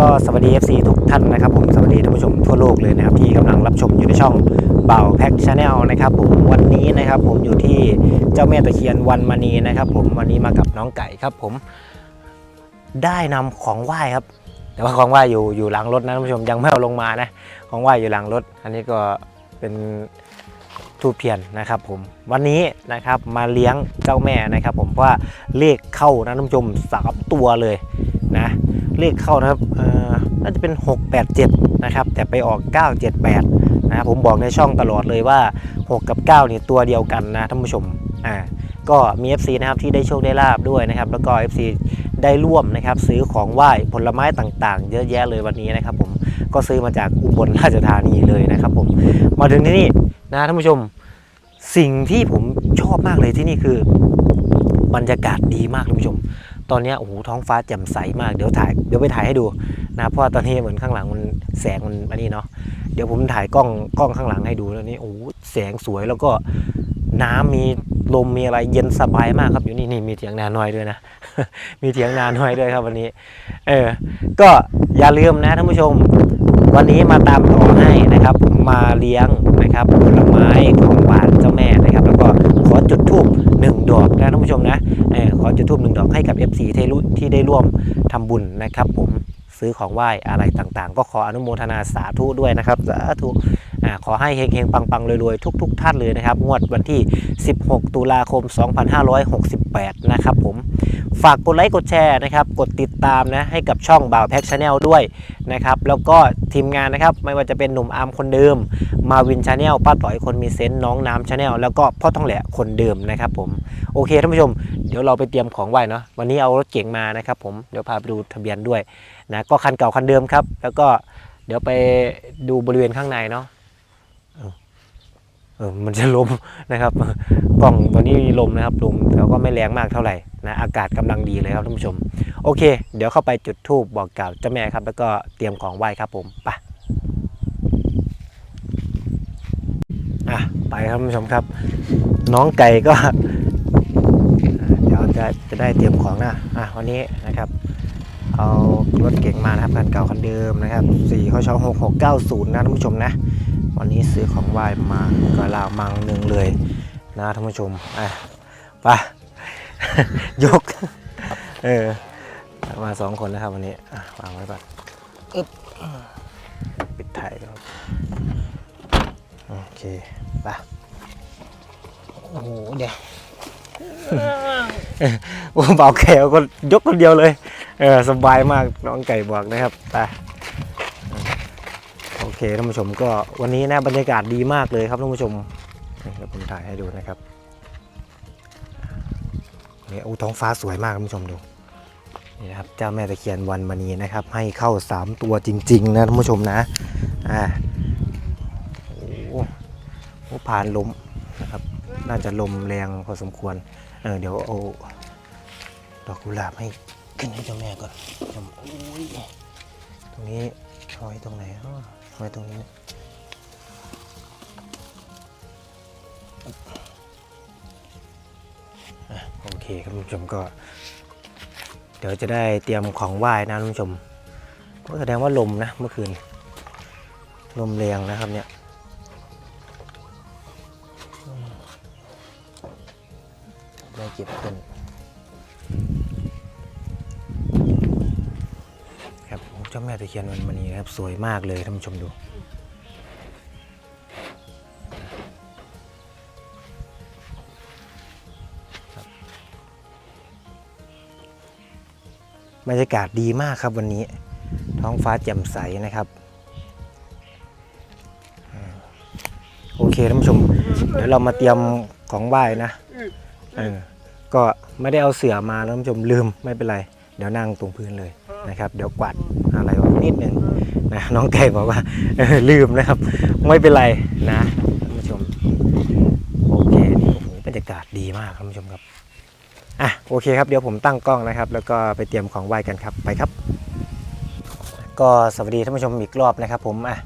ก็สวัสดี FC ทุกท่านนะครับผมสวัสดีท่านผู้ชมทั่วโลกเลยนะครับที่กำลังรับชมอยู่ในช่องเบ่าแพ็กชาแนลนะครับผมวันนี้นะครับผมอยู่ที่เจ้าแม่ตะเคียนวันมณีนะครับ ผมวันนี้มากับน้องไก่ครับผมได้นำของไหว้ครับ แต่ว่าของไหว้อยู่อยู่หลังรถนะท่านผู้ชมยังไม่เอาลงมานะของไหว้อยู่หลังรถ อันนี้ก็เป็นทูเทียนนะครับผมวันนี้นะครับมาเลี้ยงเจ้าแม่นะครับ ผมเพราะว่าเลขเข้านะท่านผู้ชมสามตัวเลยนะ เลขเข้านะครับน่าจะเป็น 687 นะครับ แต่ไปออก 978 นะครับผมบอกในช่องตลอดเลยว่า 6 กับ9นี่ตัวเดียวกันนะท่านผู้ชมอ่าก็มี FC นะครับที่ได้โชคได้ลาบด้วยนะครับ แล้วก็ FC ได้ร่วมนะครับซื้อของไหว้ผลไม้ต่างๆ เยอะแยะเลยวันนี้นะครับผมก็ซื้อมาจากอุบลราชธานีเลยนะครับผมมาถึงที่นี่นะท่านผู้ชมสิ่งที่ผมชอบมากเลยที่นี่คือบรรยากาศดีมากท่านผู้ชม ตอนนี้โอ้โหท้องฟ้าแจ่มใสมากเดี๋ยวถ่ายเดี๋ยวไปถ่ายให้ดูนะเพราะว่าตอนนี้เหมือนข้างหลังมันแสงมันอันนี้เนาะเดี๋ยวผมถ่ายกล้องกล้องข้างหลังให้ดูแล้วนี่โอ้โหแสงสวยแล้วก็น้ำมีลมมีอะไรเย็นสบายมากครับอยู่นี่นี่มีเถียงนาน้อยด้วยนะ มีเถียงนาน้อยด้วยครับวันนี้ เออ ก็อย่าลืมนะท่านผู้ชม วันนี้มาตามต่อให้นะครับ มาเลี้ยงนะครับผลไม้ของหวานเจ้าแม่นะครับ แล้วก็ขอจุดธูปหนึ่งดอกนะท่านผู้ชมนะ ขอจุดธูปหนึ่งดอกให้กับ FC ที่ที่ได้ร่วมทำบุญนะครับ ผมซื้อของไหว้อะไรต่างๆ ก็ขออนุโมทนาสาธุด้วยนะครับสาธุขอให้เฮงๆ ปังๆ รวยๆ ทุก ๆ ท่านเลยนะครับ งวดวันที่ 16 ตุลาคม 2568 นะครับผม ฝากกดไลค์กดแชร์นะครับ กดติดตามนะ ให้กับช่องบ่าวแพ็กชาแนลด้วยนะครับ แล้วก็ทีมงานนะครับ ไม่ว่าจะเป็นหนุ่มอาร์มคนเดิม มาวินชาแนลป้าต่อยคนมีเซนต์น้องน้ำชาแนลแล้วก็พ่อทองแหละคนเดิมนะครับผม โอเคท่านผู้ชม เดี๋ยวเราไปเตรียมของไหว้เนาะ วันนี้เอารถเก๋งมานะครับผม เดี๋ยวพาไปดูทะเบียนด้วยนะ ก็คันเก่าคันเดิมครับ แล้วก็เดี๋ยวไปดูบริเวณข้างในเนาะ เออมันจะลมนะครับกล้องตัวนี้มีลมนะครับลมแต่ก็ไม่แรงมากเท่าไหร่นะอากาศกำลังดีเลยครับท่านผู้ชม โอเค เดี๋ยวเข้าไปจุดธูปบอกกล่าวเจ้าแม่ครับ แล้วก็เตรียมของไหว้ครับผมไปอะไปครับท่านผู้ชมครับ น้องไก่ก็ เดี๋ยวจะจะได้เตรียมของนะอะวันนี้นะครับ เอารถเก๋งมานะครับคันเก่าคันเดิมนะครับสี่ข้อช่องหกหกเก้าศูนย์นะท่านผู้ชมนะ วันนี้ซื้อของไหว้มาก็ลาวมังหนึ่งเลยนะท่านผู้ชมอะไปยก เออ มาสองคนนะครับวันนี้วางไว้ก่อนอึ๊บปิดถ่ายครับโอเคไปโอ้โหเดี๋ยวโอ้เบาแขวก็ยกคนเดียวเลย เออสบายมากน้องไก่บอกนะครับไป ท่านผู้ชมก็วันนี้นะบรรยากาศดีมากเลยครับท่านผู้ชมนี่เดี๋ยวผมถ่ายให้ดูนะครับนี่โอ้ท้องฟ้าสวยมากท่านผู้ชมดูนี่นะครับเจ้าแม่ตะเคียนวันมณีนะครับ ให้เข้า 3 ตัวจริง ๆ นะท่านผู้ชมนะอ่าโอ้โหโอ้ผ่านลมนะครับ น่าจะลมแรงพอสมควรเออเดี๋ยวเอาดอกกุหลาบให้ขึ้นให้เจ้าแม่ก่อนตรงนี้เอาไว้ตรงไหนอ้อ ไว้ตรงนี้ โอเคครับคุณผู้ชมก็ เดี๋ยวจะได้เตรียมของไหว้นะคุณผู้ชมก็แสดงว่าลมนะเมื่อคืน ลมแรงนะครับเนี่ย ม่ตะเคียนวันมณีนะครับ สวยมากเลยท่านผู้ชมดู บรรยากาศดีมากครับวันนี้ ท้องฟ้าแจ่มใสนะครับอ่าโอเคท่านผู้ชม เดี๋ยวเรามาเตรียมของไหว้นะเออก็ไม่ได้เอาเสือมาแล้วท่านผู้ชมลืมไม่เป็นไร เดี๋ยวนั่งตรงพื้นเลย นะครับ เดี๋ยวกวาดอะไรออกนิดหนึ่งนะน้องไก่บอกว่าเออลืมนะครับ ไม่เป็นไรนะท่านผู้ชมโอเคนี่โอ้โหบรรยากาศดีมากท่านผู้ชมครับอะโอเคครับเดี๋ยวผมตั้งกล้องนะครับ แล้วก็ไปเตรียมของไหว้กันครับไปครับ ก็สวัสดีท่านผู้ชมอีกรอบนะครับ ผมอะ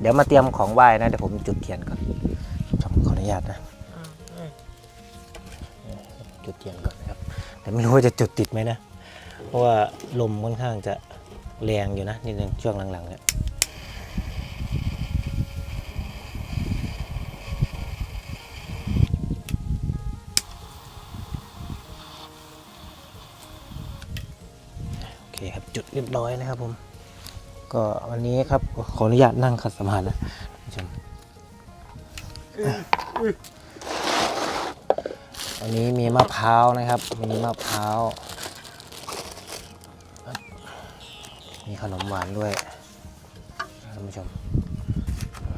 เดี๋ยวมาเตรียมของไหว้นะเดี๋ยวผมจุดเทียนก่อนผมขออนุญาตนะจุดเทียนก่อนนะครับ แต่ไม่รู้ว่าจะจุดติดไหมนะ เพราะว่าลมค่อนข้างจะแรงอยู่นะนิดนึงช่วงหลังๆเนี่ยโอเคครับจุดเรียบร้อยนะครับผม ก็วันนี้ครับขออนุญาตนั่งขัดสมาธินะท่านผู้ชมวันนี้มีมะพร้าวนะครับ มีมะพร้าว มี ขนมหวานด้วยท่านผู้ชม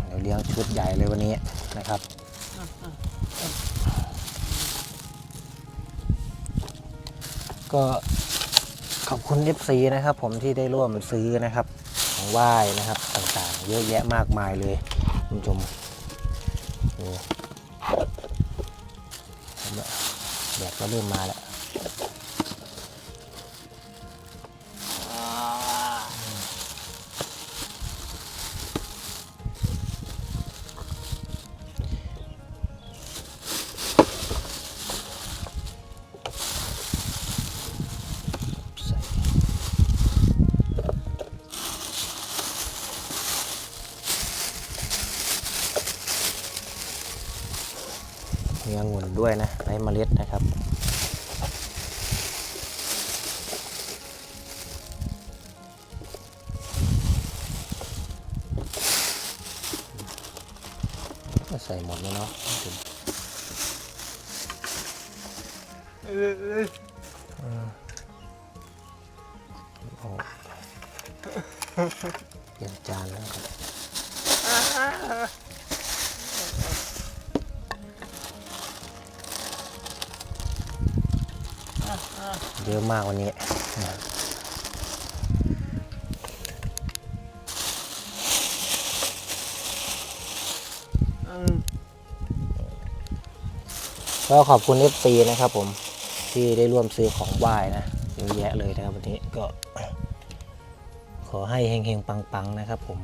เดี๋ยวเลี้ยงชุดใหญ่เลยวันนี้นะครับก็ขอบคุณ FC นะครับ ผมที่ได้ร่วมซื้อนะครับ ของไหว้นะครับต่างๆ เยอะแยะมากมายเลยคุณผู้ชมนี่แดดก็เริ่มมาแล้ว เยอะมากวันนี้นะก็ขอบคุณ FC นะครับผมที่ได้ร่วมซื้อของไหว้นะเยอะแยะเลยนะครับวันนี้ก็ ขอให้เฮงๆ ปัง ๆ นะครับผม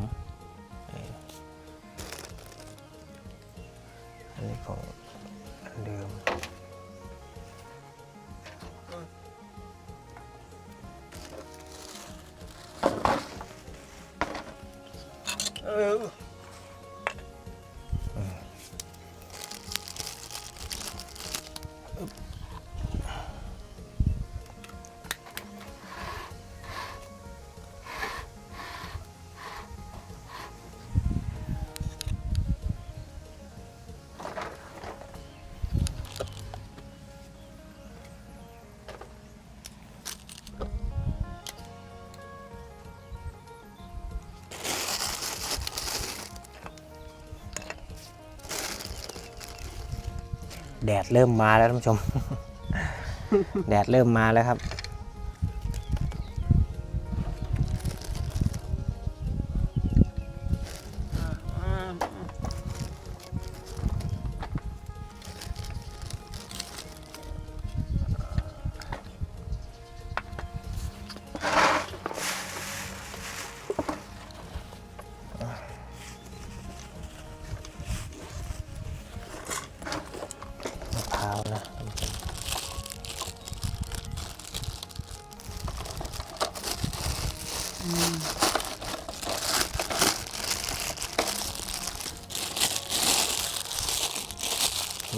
แดดเริ่มมาแล้วท่านผู้ชม แดดเริ่มมาแล้วครับ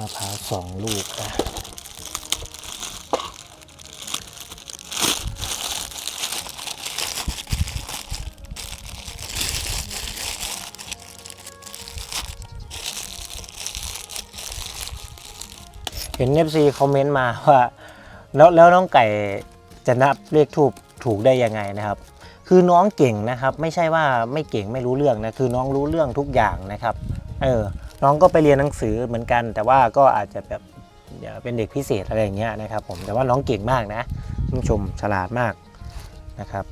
ะพร้าวสองลูกนะเห็นเอฟซีคอมเมนต์มาว่า แล้วแล้วน้องไก่จะนับเลขทูบถูกได้ยังไงนะครับ คือน้องเก่งนะครับ ไม่ใช่ว่าไม่เก่งไม่รู้เรื่องนะคือน้องรู้เรื่องทุกอย่างนะครับ เออ น้องก็ไปเรียนหนังสือเหมือนกัน แต่ว่าก็อาจจะแบบอย่าเป็นเด็กพิเศษอะไรอย่างเงี้ยนะครับผมแต่ว่าน้องเก่งมากนะผู้ชมฉลาดมากนะครับ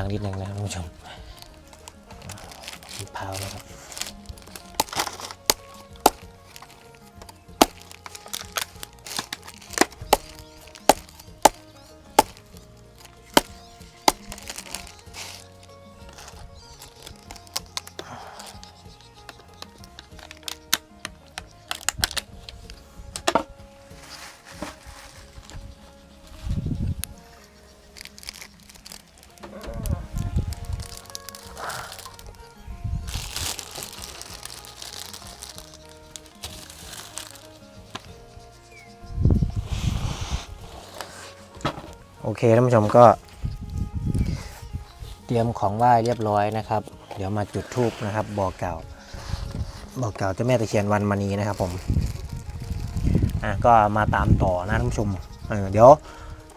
ังนิดนึงนะครับท่านผู้ชม โอเคท่านผู้ชมก็ เตรียมของไหว้เรียบร้อยนะครับ เดี๋ยวมาจุดธูปนะครับ บอกกล่าวบอกกล่าวเจ้าแม่ตะเคียนวันมณีนะครับผมอะก็มาตามต่อนะท่านผู้ชมเออเดี๋ยว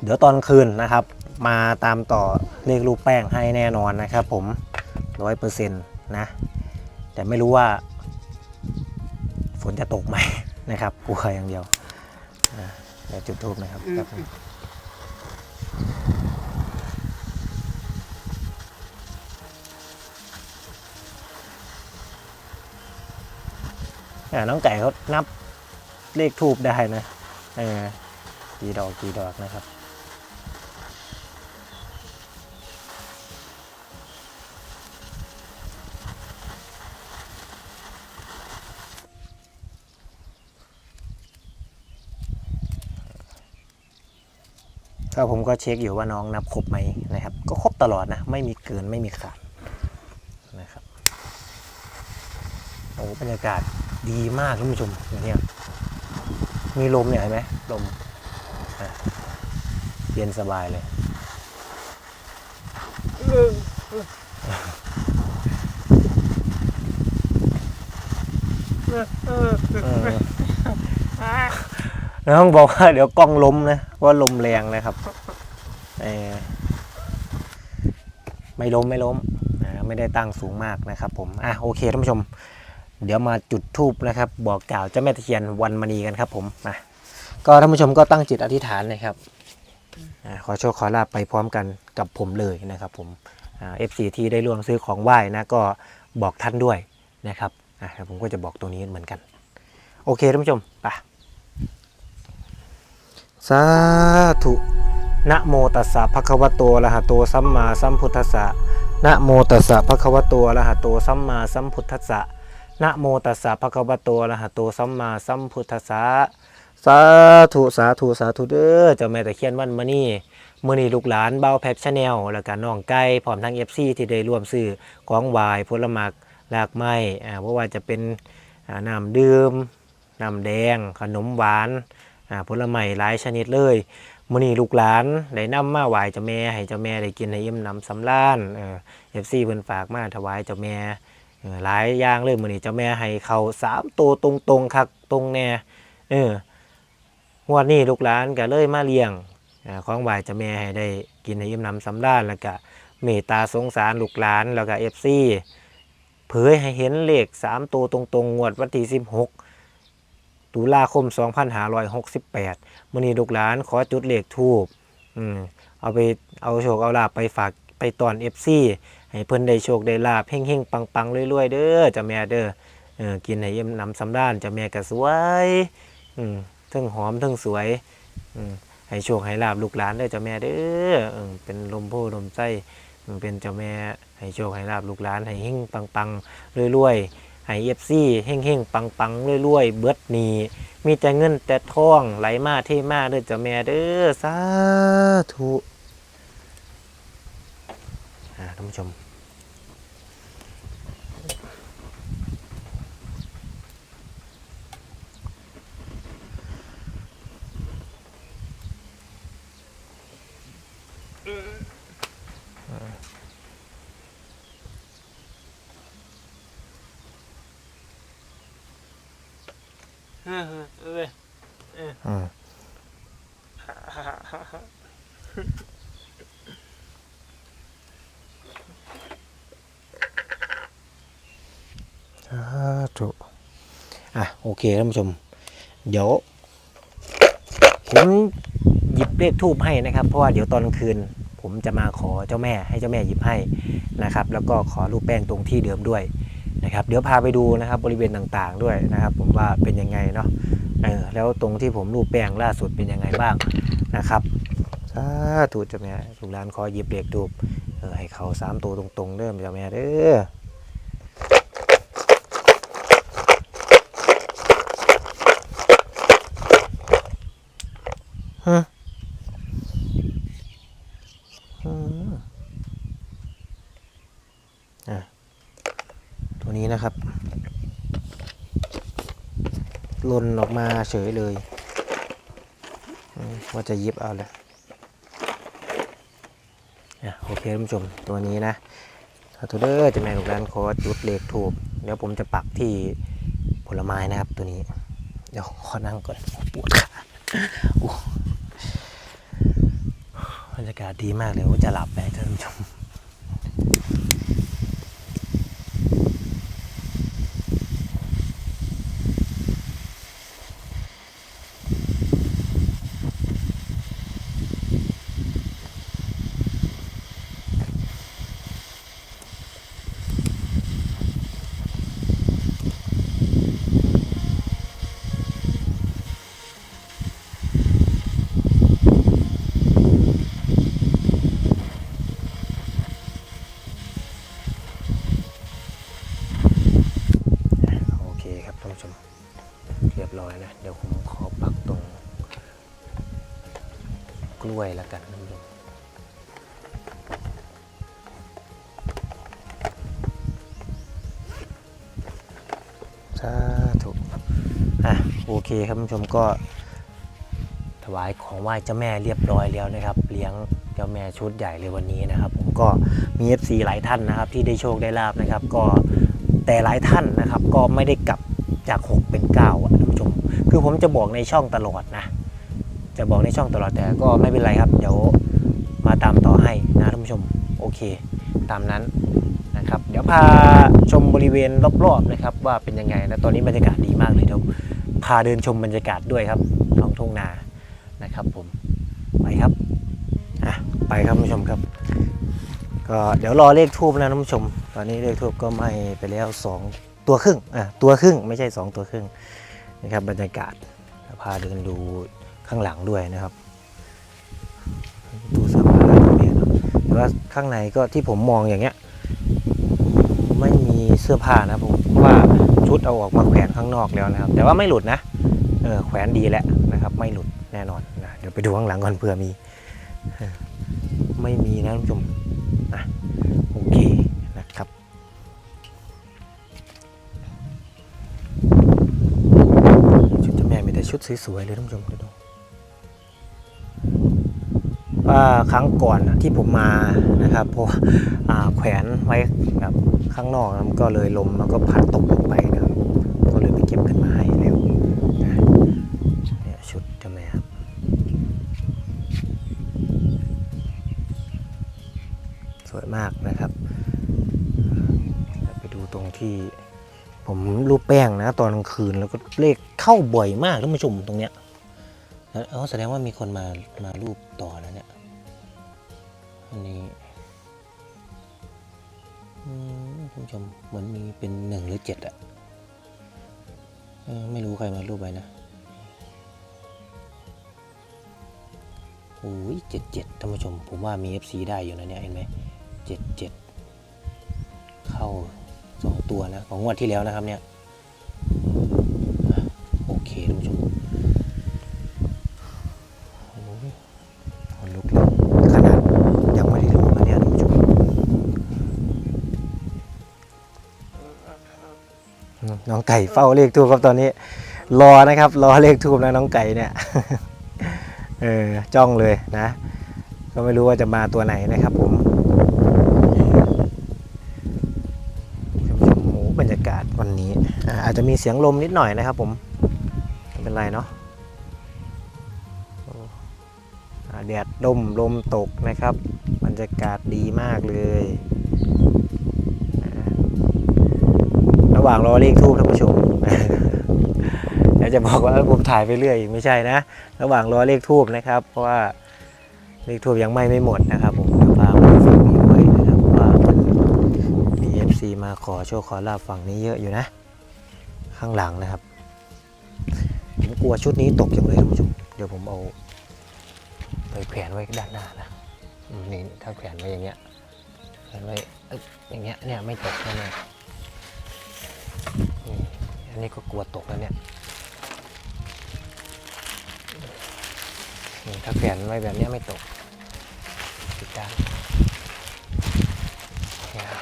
เดี๋ยวตอนคืนนะครับ มาตามต่อเลขรูปแป้งให้แน่นอนนะครับผมร้อยเปอร์เซ็นต์นะแต่ไม่รู้ว่า ฝนจะตกไหมนะครับกลัวอย่างเดียวอะเดี๋ยวจุดธูปนะครับ น้องไก่เขานับเลขทูบได้นะเออกี่ดอกกี่ดอกนะครับ ก็ผมก็เช็คอยู่ว่าน้องนับครบไหมนะครับ ก็ครบตลอดนะ ไม่มีเกินไม่มีขาดนะครับโอ้บรรยากาศดีมากท่านผู้ชมอย่างเนี้ยมีลมเนี่ยเห็นไหมลมอะเย็นสบายเลยเออน้องบอกว่าเดี๋ยวกล้องล้มนะ ว่าลมแรงนะครับไม่ล้มไม่ล้มไม่ได้ตั้งสูงมากนะครับ ผมอะโอเคท่านผู้ชม เดี๋ยวมาจุดทูบนะครับ บอกกล่าวเจ้าแม่ตะเคียนวันมณีกันครับ ผมมาก็ท่านผู้ชมก็ตั้งจิตอธิษฐานนะครับอขอโชคขอลาบไปพร้อมกันกับผมเลยนะครับ ผมเอฟซีที่ได้ร่วมซื้อของไหว้นะก็บอกท่านด้วยนะครับอ่าเดี๋ยวผมก็จะบอกตรงนี้เหมือนกัน โอเคท่านผู้ชมไป สาธุนะโมตัสสะภะคะวะโตอะระหะโตสัมมาสัมพุทธัสสะนะโมตัสสะภะคะวะโตอะระหะโตสัมมาสัมพุทธัสสะนะโมตัสสะภะคะวะโตอะระหะโตสัมมาสัมพุทธัสสะสาธุสาธุสาธุเด้อเจ้าแม่ตะเคียนวันมะนี่มื้อนี้ลูกหลานเบ้าแพปชาแนลแล้วก็น้องไก่พร้อมทั้ง FC ที่ได้ร่วมซื้อของหวายผลหมากหลากไม้อ่าบ่ว่าจะเป็นน้ำดื่มน้ำแดงขนมหวาน ผลไม้หลายชนิดเลยมื้อนี้ลูกหลานได้นำมาไหว้เจ้าแม่ให้เจ้าแม่ได้กินให้อิ่มหนำสำราญเออ FC เพิ่นฝากมาถวายเจ้าแม่หลายอย่างเลยมื้อนี้เจ้าแม่ให้เขาสามตัวตรงตรงๆคักตรงแน่เอองวดนี้ลูกหลานก็เลยมาเลี้ยงอ่าของไหว้เจ้าแม่ให้ได้กินให้อิ่มหนำสำราญแล้วก็เมตตาสงสารลูกหลานแล้วก็ FC เผยให้เห็นเลข3ตัวตรงๆงวดวันที่16 ตุลาคม 2568มื้อนี้ลูกหลานขอจุดเลขทูบอืมเอาไปเอาโชคเอาลาบไปฝากไปตอน FC ให้เพิ่นได้โชคได้ลาบเฮงๆปังๆรวยๆเด้อจ้าแม่เด้อเออกินให้เยี่ยมน้ำสำราญจ้าแม่ก็สวยอืมทั้งหอมทั้งสวยอืมให้โชคให้ลาบลูกหลานเด้อจ้าแม่เด้อเออเป็นลมโพลมไส้เป็นเจ้าแม่ให้โชคให้ลาบลูกหลานให้เฮงปังๆรวยๆ หายเอฟซีเฮงๆปังๆรวยๆ เบิดนีมีแต่เงินแต่ทองไหลมาเทมาเด้อเจ้าแม่เด้อสาธุอ่าท่านผู้ชม อืมสาธุอะ โอเคท่านผู้ชม เดี๋ยวผมหยิบเลขทูบให้นะครับ เพราะว่าเดี๋ยวตอนคืน ผมจะมาขอเจ้าแม่ให้เจ้าแม่หยิบให้นะครับ แล้วก็ขอรูปแป้งตรงที่เดิมด้วย นะครับเดี๋ยวพาไปดูนะครับบริเวณต่างๆด้วยนะครับ ผมว่าเป็นยังไงเนาะเออแล้วตรงที่ผมรูปแป้งล่าสุดเป็นยังไงบ้างนะครับสาธุจ้าแม่ลูกหลานขอหยิบเด็กดูเออให้เขาสามตัวตรงๆเริ่มจ้าแม่เด้อฮะอืมอะตัวนี้นะครับห ล่นออกมาเฉยเลย ว่าจะยิบเอาเลยอะโอเคท่านผู้ชมตัวนี้นะถ้าตัวเด้อจะแม่ลูกร้านขอจุดเลขถูกเดี๋ยวผมจะปักที่ผลไม้นะครับตัวนี้ เดี๋ยวขอนั่งก่อนปวดขาบรรยากาศดีมากเลยว่าจะหลับไปท่านผู้ชม คครับท่านผู้ชมก็ถวายของไหว้เจ้าแม่เรียบร้อยแล้วนะครับ เลี้ยงเจ้าแม่ชุดใหญ่เลยวันนี้นะครับ ผมก็มี FC หลายท่านนะครับ ที่ได้โชคได้ลาบนะครับ ก็แต่หลายท่านนะครับ ก็ไม่ได้กลับจาก 6 เป็น9อะท่านผู้ชม คือผมจะบอกในช่องตลอดนะ จะบอกในช่องตลอดแต่ก็ไม่เป็นไรครับ เดี๋ยวมาตามต่อให้นะท่านผู้ชมโอเค ตามนั้นนะครับ เดี๋ยวพาชมบริเวณรอบๆนะครับ ว่าเป็นยังไงนะตอนนี้บรรยากาศดีมากเลยเดี๋ยว พาเดินชมบรรยากาศด้วยครับท้องทุ่งนานะครับผมไปครับอะไปครับท่านผู้ชมครับ ก็เดี๋ยวรอเลขทูบนะท่านผู้ชม ตอนนี้เลขทูบก็ไหม่ไปแล้ว 2 ตัวครึ่งอะตัวครึ่งไม่ใช่ 2 ตัวครึ่งนะครับบรรยากาศพาเดินดูข้างหลังด้วยนะครับดูสภาพเนี่ยแต่ว่าข้างในก็ที่ผมมองอย่างเงี้ยไม่มีเสื้อผ้านะผมว่า ชุดเอาออกมาแขวนข้างนอกแล้วนะครับ แต่ว่าไม่หลุดนะเออแขวนดีแล้วนะครับ ไม่หลุดแน่นอนนะเดี๋ยวไปดูข้างหลังก่อนเผื่อมี ไม่มีนะท่านผู้ชมนะโอเคนะครับชุดเจ้าแม่มีแต่ชุดสวยๆเลยท่านผู้ชมดูว่าครั้งก่อนที่ผมมานะครับเพราะว่าอ่าแขวนไว้แบบข้างนอกมันก็เลยลมมันก็พัดตกลงไปนะ เลยไปเก็บขึ้นมาให้เร็วนะเนี่ยชุดจ้าแม่ครับสวยมากนะครับ ไปดูตรงที่ผมรูปแป้งนะ ตอนกลางคืนแล้วก็เลขเข้าบ่อยมากท่านผู้ชมตรงเนี้ยแล้วแสดงว่ามีคนมามารูปต่อแล้วเนี่ยอันนี้ท่านผู้ชมเหมือนมีเป็นหนึ่งหรือเจ็ดอะ ไม่รู้ใครมารูปไปนะโอ้ยเจ็ดเจ็ดท่านผู้ชม ผมว่ามี FC ได้อยู่นะเนี่ยเห็นไหมเจ็ดเจ็ดเข้าสองตัวนะ ของงวดที่แล้วนะครับเนี่ย โอเคท่านผู้ชม ไก่เฝ้าเลขทูบครับตอนนี้ รอนะครับ รอเลขทูบนะน้องไก่เนี่ยเออจ้องเลยนะ ก็ไม่รู้ว่าจะมาตัวไหนนะครับผมโอ้โหบรรยากาศวันนี้อาจจะมีเสียงลมนิดหน่อยนะครับผมไม่เป็นไรเนาะแดดลมลมตกนะครับ บรรยากาศดีมากเลย ระหว่างรอเลขทูบท่านผู้ชมเดี๋ยวจะบอกว่าผมถ่ายไปเรื่อยอีกไม่ใช่นะ ระหว่างรอเลขทูบนะครับ เพราะว่าเลขทูบยังไม่ไม่หมดนะครับผมเดี๋ยวพาไปดูฝั่งนี้ด้วยนะครับว่ามันมี FC มาขอโชคขอลาบฝั่งนี้เยอะอยู่นะ ข้างหลังนะครับผมกลัวชุดนี้ตกจังเลยท่านผู้ชมเดี๋ยวผมเอาไปแขวนไว้ด้านหน้านะนี่ถ้าแขวนไว้อย่างเงี้ยแขวนไว้อย่างเงี้ยเนี่ยไม่ตกแน่ อันนี้ก็กลัวตกแล้วเนี่ยถ้าแขวนไว้แบบนี้ไม่ตกติดด้าน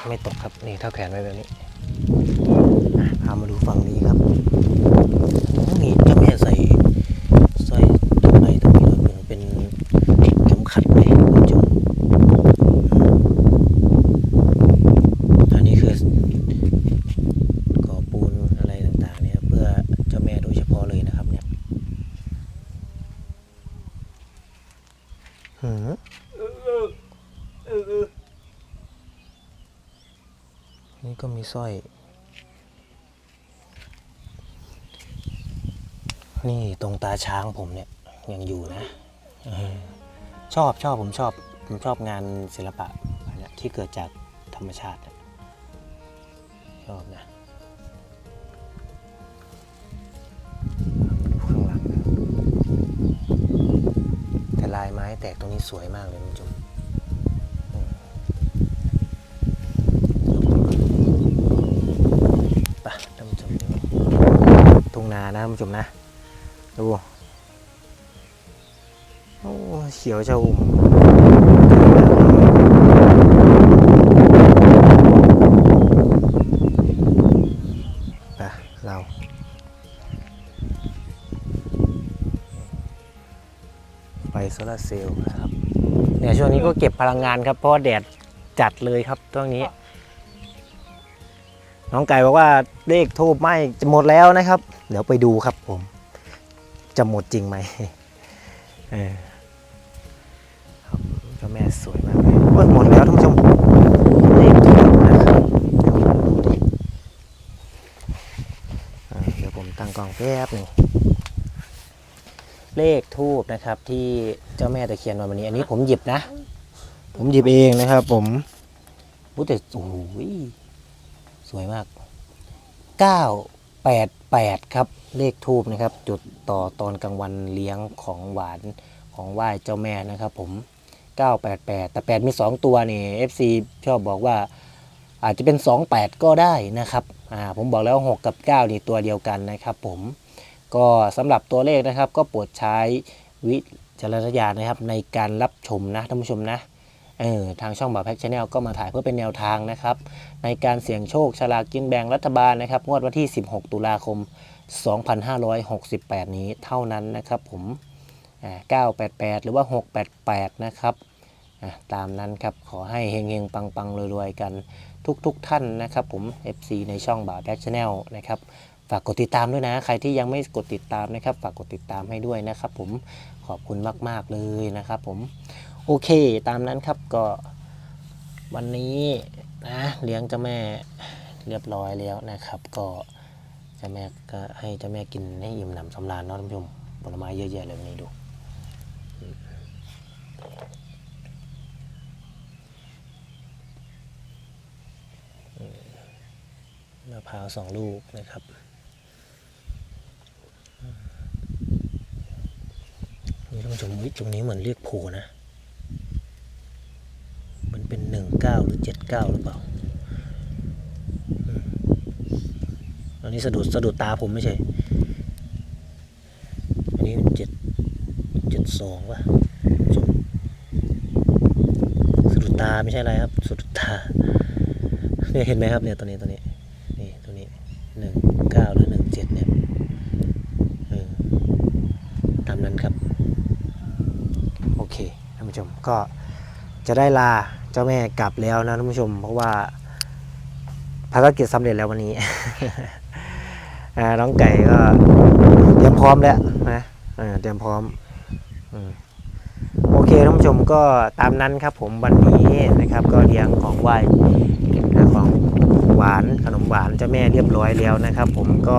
ไม่ตกครับนี่ถ้าแขวนไว้แบบนี้พามาดูฝั่งนี้ครับโอ้นี่เจ้าแม่ใส่สร้อยตรงไหนตรงนี้ด้วยเหมือนเป็นเข็มขัดไหมคุณผู้ชมอันนี้คือก่อปูนอะไรต่างๆเนี่ยเพื่อเจ้าแม่โดยเฉพาะเลยนะครับเนี่ย หืมนี่ก็มี สร้อย นี่ตรงตาช้างผมเนี่ยยังอยู่นะชอบชอบผมชอบผมชอบงานศิลปะอันนี้ที่เกิดจากธรรมชาติชอบนะดูข้างหลังแต่ลายไม้แตกตรงนี้สวยมากเลยคุณผู้ชม นานะผู้ชมนะ ดูโอ้เขียวชอุ่มไปเราไฟโซลาร์เซลล์นะครับเนี่ยช่วงนี้ก็เก็บพลังงานครับ เพราะแดดจัดเลยครับช่วงนี้ น้องไก่บอกว่าเลขทูบไหมจะหมดแล้วนะครับ เดี๋ยวไปดูครับผม จะหมดจริงไหมเออครับเจ้าแม่สวยมากเลยหมดแล้วท่านผู้ชมเลขทูบนะครับเดี๋ยวผมตั้งกล้องแป๊บหนึ่งเลขทูบนะครับ ที่เจ้าแม่ตะเคียนวันนี้ อันนี้ผมหยิบนะ ผมหยิบเองนะครับ ผมรู้แต่โอ้โห สวยมาก 988 ครับ เลขทูบนะครับ จุดต่อตอนกลางวันเลี้ยงของหวานของไหว้เจ้าแม่นะครับผม 988 แต่ 8 มี 2 ตัวนี่ FC ชอบบอกว่าอาจจะเป็น 28 ก็ได้นะครับอ่าผมบอกแล้ว 6 กับ 9 นี่ตัวเดียวกันนะครับผม ก็สำหรับตัวเลขนะครับก็โปรดใช้วิจารณญาณนะครับในการรับชมนะท่านผู้ชมนะ เออทางช่องบ่าวแพ็กชาแนลก็มาถ่ายเพื่อเป็นแนวทางนะครับ ในการเสี่ยงโชคฉลากกินแบ่งรัฐบาลนะครับ งวดวันที่ 16 ตุลาคม 2568 นี้เท่านั้นนะครับผมอ่า988 หรือว่า 688 นะครับตามนั้นครับ ขอให้เฮงๆ ปังๆรวยๆ กันทุกๆทท่านนะครับผม FC ในช่องบ่าวแพ็กชาแนลนะครับ ฝากกดติดตามด้วยนะ ใครที่ยังไม่กดติดตามนะครับ ฝากกดติดตามให้ด้วยนะครับผม ขอบคุณมากๆเลยนะครับผม โอเคตามนั้นครับก็วันนี้นะเลี้ยงเจ้าแม่เรียบร้อยแล้วนะครับ ก็เจ้าแม่ก็ให้เจ้าแม่กินให้อิ่มหนำสำราญเนาะท่านผู้ชมผลไม้เยอะแยะเลยวันนี้ดูมะพร้าวสองลูกนะครับนี่ท่านผู้ชมวิตรงนี้เหมือนเรียกโผนะ มันเป็นหนึ่งเก้าหรือเจ็ดเก้าหรือเปล่าอันนี้สะดุดสะดุดตาผมไม่ใช่ อันนี้เจ็ดเจ็ดสองว่ะสะดุดตาไม่ใช่อะไรครับสะดุดตาเนี่ยเห็นไหมครับเนี่ยตัวนี้ตัวนี้นี่ตัวนี้หนึ่งเก้าหรือหนึ่งเจ็ดเนี่ยตามนั้นครับ โอเคท่านผู้ชมก็จะได้ลา เจ้าแม่กลับแล้วนะท่านผู้ชม เพราะว่าภารกิจสำเร็จแล้ววันนี้ น้องไก่ก็เตรียมพร้อมแล้วนะเตรียมพร้อมโอเคท่านผู้ชมก็ตามนั้นครับผมวันนี้นะครับ ก็เลี้ยงของไหว้ของหวานขนมหวานเจ้าแม่เรียบร้อยแล้วนะครับ ผมก็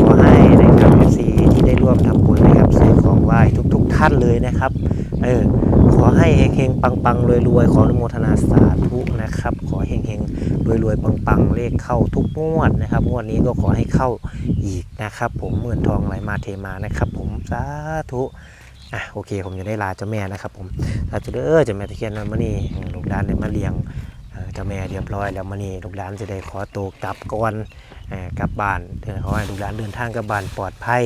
ขอให้นะครับ FC ที่ได้ร่วมทำบุญนะครับซื้อของไหว้ทุก ๆ ท่านเลยนะครับ เออขอให้เฮงๆปังๆรวยๆขออนุโมทนาสาธุนะครับ ขอเฮงๆรวยๆปังๆเลขเข้าทุกงวดนะครับงวดนี้ก็ขอให้เข้าอีกนะครับ ผมเงินทองไหลมาเทมานะครับ ผมสาธุอะโอเค ผมจะได้ลาเจ้าแม่นะครับ ผมสาธุเด้อเจ้าแม่ตะเคียนนมานี่ลูกด้านได้มาเลี้ยงเจ้าแม่เรียบร้อยแล้วมานี่ลูกด้านจะได้ขอตัวกลับก่อน กลับบ้านเขอให้ลูกหลานเดินทางกลับบ้านปลอดภัย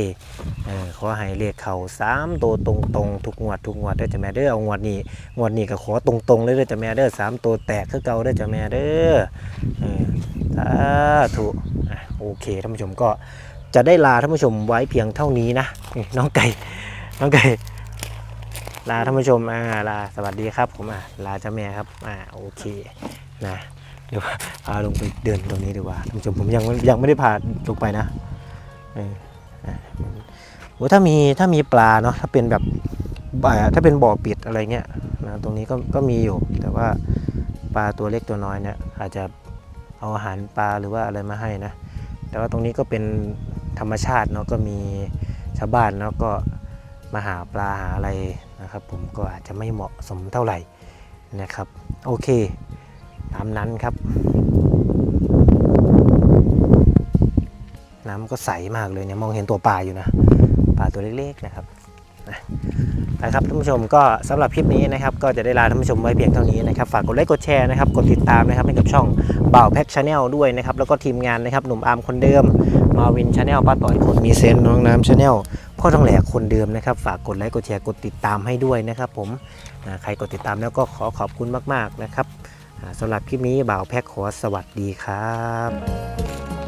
เขอให้เลขเขาสามตัวตรงๆทุกงวดทุกงวดเด้อจ้ะแม่เด้อเอางวดนี้งวดนี้ก็ขอตรงๆเลยเด้อจ้ะแม่เด้อสามตัวแตกคือเก่าเด้อจ้ะแม่เด้อสาธุโอเคท่านผู้ชมก็จะได้ลาท่านผู้ชมไว้เพียงเท่านี้นะน้องไก่น้องไก่ลาท่านผู้ชมอ่าลาสวัสดีครับผมอะลาเจ้าแม่ครับอ่าโอเคนะ เดี๋ยวพาลงไปเดินตรงนี้ดีกว่าท่านผู้ชมผมยังยังไม่ได้พาลงไปนะเออโอ้ถ้ามีถ้ามีปลาเนาะถ้าเป็นแบบบ่ถ้าเป็นบ่อปิดอะไรเงี้ยนะตรงนี้ก็ก็มีอยู่ แต่ว่าปลาตัวเล็กตัวน้อยเนี่ยอาจจะเอาอาหารปลาหรือว่าอะไรมาให้นะ แต่ว่าตรงนี้ก็เป็นธรรมชาติเนาะก็มีชาวบ้านเนาะก็มาหาปลาหาอะไรนะครับ ผมก็อาจจะไม่เหมาะสมเท่าไหร่นะครับ โอเค ตามนั้นครับ น้ำก็ใสมากเลยเนี่ยมองเห็นตัวปลาอยู่นะปลาตัวเล็กๆนะครับนะครับท่านผู้ชมก็สำหรับคลิปนี้นะครับ ก็จะได้ลาท่านผู้ชมไว้เพียงเท่านี้นะครับฝากกดไลค์กดแชร์นะครับกดติดตามนะครับให้กับช่องบ่าวแพ็กชาแนลด้วยนะครับแล้วก็ทีมงานนะครับหนุ่มอาร์มคนเดิมมาวินชาแนลป้าต่อยคนมีเซนน้องน้ำชาแนลพ่อทองแหลกคนเดิมนะครับฝากกดไลค์กดแชร์กดติดตามให้ด้วยนะครับ ผมอ่าใครกดติดตามแล้วก็ขอขอบคุณมากๆนะครับ สำหรับคลิปนี้บ่าวแพ็คขอสวัสดีครับ